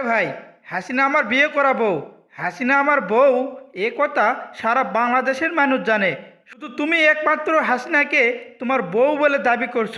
ভাই, হাসিনা আমার বিয়ে করাবো। হাসিনা আমার বউ, এ কথা সারা বাংলাদেশের মানুষ জানে। শুধু তুমি একমাত্র হাসিনাকে তোমার বউ বলে দাবি করছ।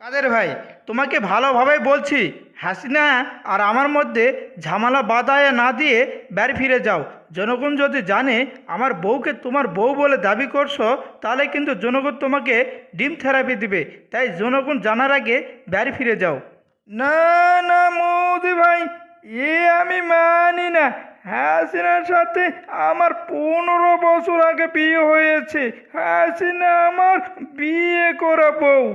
কাদের ভাই, তোমাকে ভালোভাবে বলছি, হাসিনা আর আমার মধ্যে ঝামেলা বাদায় না দিয়ে বাড়ি ফিরে যাও। জনগণ যদি জানে আমার বউকে তোমার বউ বলে দাবি করছ, তাহলে কিন্তু জনগণ তোমাকে ডিম থেরাপি দিবে। তাই জনগণ জানার আগে বাড়ি ফিরে যাও। না না, মোদি ভাই এ আমি মানি না। হাসিনার সাথে আমার পনেরো বছর আগে বিয়ে হয়েছে। হাসিনা আমার বিয়ে করা বউ।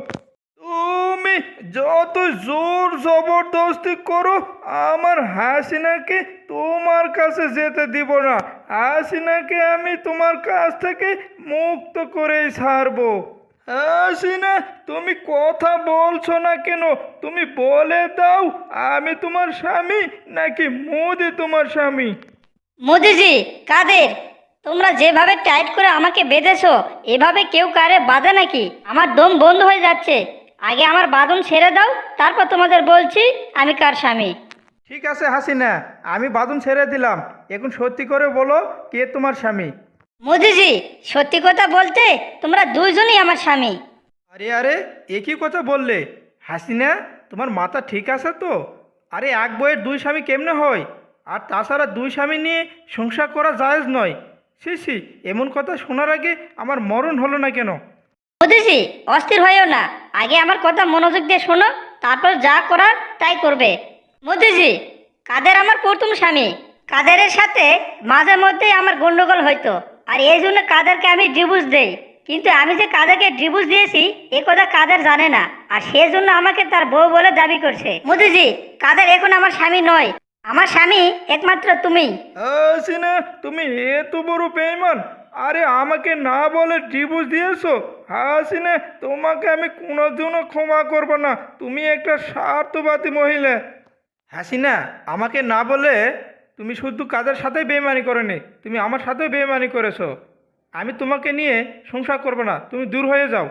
তুমি যত জোর জবরদস্তি করো, আমার হাসিনাকে তোমার কাছে যেতে দিব না। হাসিনাকে আমি তোমার কাছ থেকে মুক্ত করেই ছাড়বো। হাসিনা তুমি কথা বলছো না কেন? তুমি বলে দাও আমি তোমার স্বামী নাকি মোদি তোমার স্বামী? মোদিজি কাদের? তোমরা যেভাবে টাইট করে আমাকে বেঁধেছো এভাবে কেউ কারে বাঁধে নাকি? আমার দম বন্ধ হয়ে যাচ্ছে। আগে আমার বাঁধন ছেড়ে দাও তারপর তোমাদের বলছি আমি কার স্বামী। ঠিক আছে হাসিনা আমি বাদন ছেড়ে দিলাম। এখন সত্যি করে বলো কে তোমার স্বামী? মোদিজি সত্যি কথা বলতে তোমরা দুইজনই আমার স্বামী। আরে আরে একই কথা বললে? হাসিনা তোমার মাথা ঠিক আছে তো? আরে এক বইয়ের দুই স্বামী কেমনে হয়? আর তাছাড়া দুই স্বামী নিয়ে সংসার করা জায়েজ নয়। সি সি এমন কথা শোনার আগে আমার মরণ হলো না কেন? মোদিজি অস্থির হয়েও না। আগে আমার কথা মনোযোগ দিয়ে শোনো তারপর যা করার তাই করবে। মোদিজি কাদের আমার প্রথম স্বামী? কাদেরের সাথে মাঝে মধ্যেই আমার গন্ডগোল হইতো। আর এই জন্য কাদেরকে আমি ডিভোর্স দেই। কিন্তু আমি যে কাদেরকে ডিভোর্স দিয়েছি এ কথা কাদের জানে না। আর সেই জন্য আমাকে তার বউ বলে দাবি করছে। মোদিজি কাদের এখন আমার স্বামী নয়। আমার স্বামী একমাত্র তুমি। হাসিনা তুমি এত বড় বেইমান। আরে আমাকে না বলে ডিভোর্স দিয়েছ? হাসিনা তোমাকে আমি কোনোদিনও ক্ষমা করব না। তুমি একটা স্বার্থবাদী মহিলা। হাসিনা আমাকে না বলে তুমি শুধু কাদের সাথেই বেমানি করেনি, তুমি আমার সাথেও বেমানি করেছ। আমি তোমাকে নিয়ে সংসার করব না, তুমি দূর হয়ে যাও।